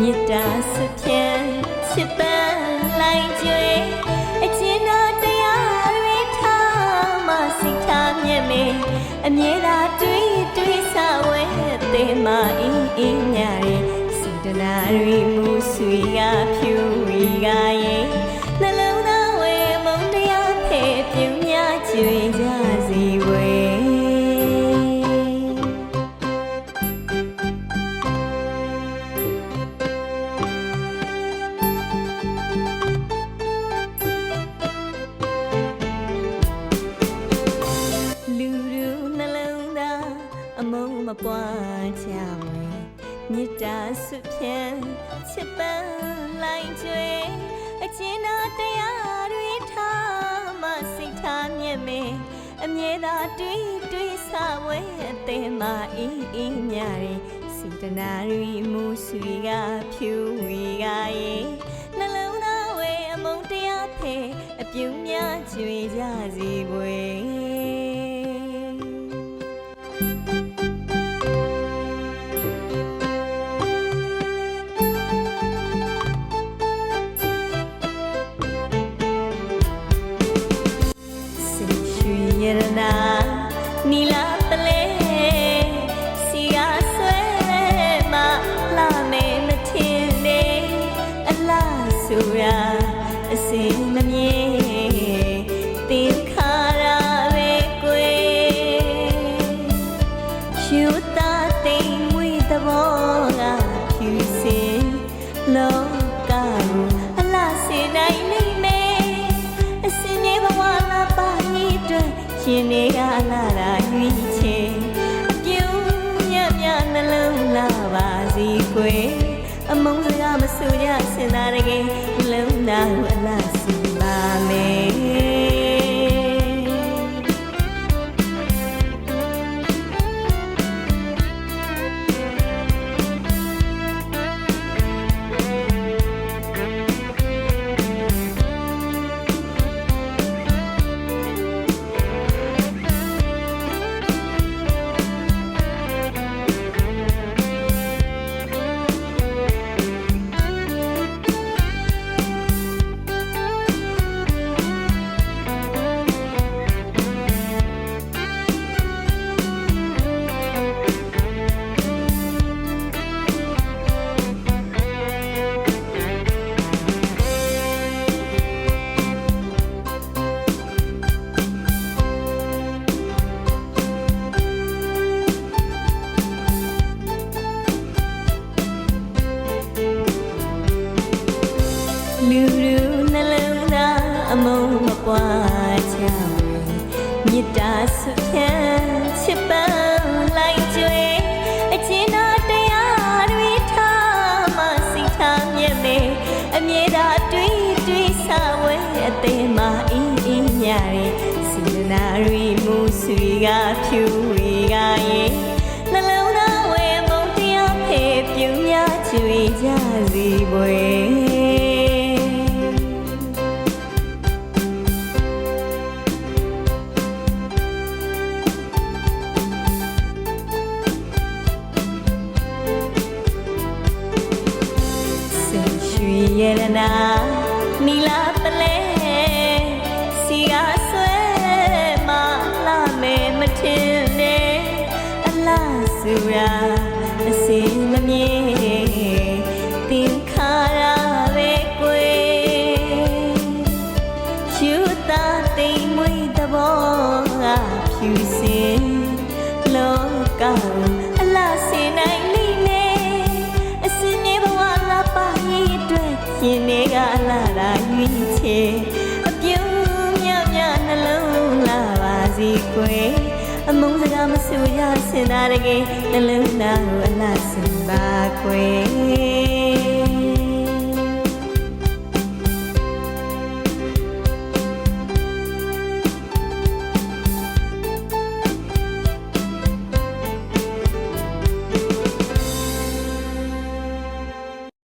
မြတ်တာစဖြန်ချစ်ပန်းလိုက်ကြွေအချင်းတော်တရားတွေထားမှစိတ်ထားမြဲမေအမြဲသာတွေ့တွေ့ဆဝဲတဲ့မအင်းအင်းညာရဲ့စိတ်တနာတွေမူဆွေကဖြူဝီကရဲ့နှလုံးသားဝဲမုံတရားဖဲ့ပြုံးများကြွေကြ ပွားချဝဲမေတ္တာဆွဖြန်းချစ်ပန်းလိုက်ကြွေအချင်းတော်တရားတွေထားမှစိတ်ထားမြဲမေအမြဲသာတွေ့တွေ့ဆဝဲအသေးမအင်းအင်းညာရီစိတနာရီမူဆွေကဖြူဝေကရေနှလုံးသားဝဲအမုံတရားဖဲအပြုံးများကျွေကြစီပွေ ဆိုရာအစင်မမြင်တင်ခါရာပဲကွယ်ရှူတာတိမ်မွေသဘောကဖြူစင်လောကကိုအလားစေနိုင်လိမ့်မယ်အစင်းလေးဘဝလာပါဤအတွက်ရှင်နေကလာတာရွေးချယ်အပြုံးညံ့ညံ့နှလုံးလာပါစီကွယ် အမုန်းစကားမဆူကြစင်သာတကယ်လုံးသားကိုအလားစီပါမယ် နှလုံးသားအမုံမပွားချဝေမေတ္တာဆွဖြန်းချစ်ပန်းလိုက်ကြွေအချင်းတော်တရားတွေထားမှစိတ်ထားမြဲမေအမြဲသာတွေ့တွေ့ဆဝဲအသေးမအင်းအင်းညာရီစီနာရီမူဆွေကဖြူဝေကရေနှလုံးသားဝဲမုံတရားဖေပြုံးများချွေကြစီပွေ ရွှေရတနာနီလာပလဲစီကားဆွဲမလာမဲမထင်နဲ့အလားစုရာအစင်မမြင်တင်ခါရာပဲကွယ်ရှူတာတိမ်မွေးတဘောကဖြူစင်လောကကိုအလားစင်နိုင်လိ ကွယ်အမုန်းစကားမဆူရစင်သာတကယ်နှလုံးသားကိုအလားစင်ပါကွယ်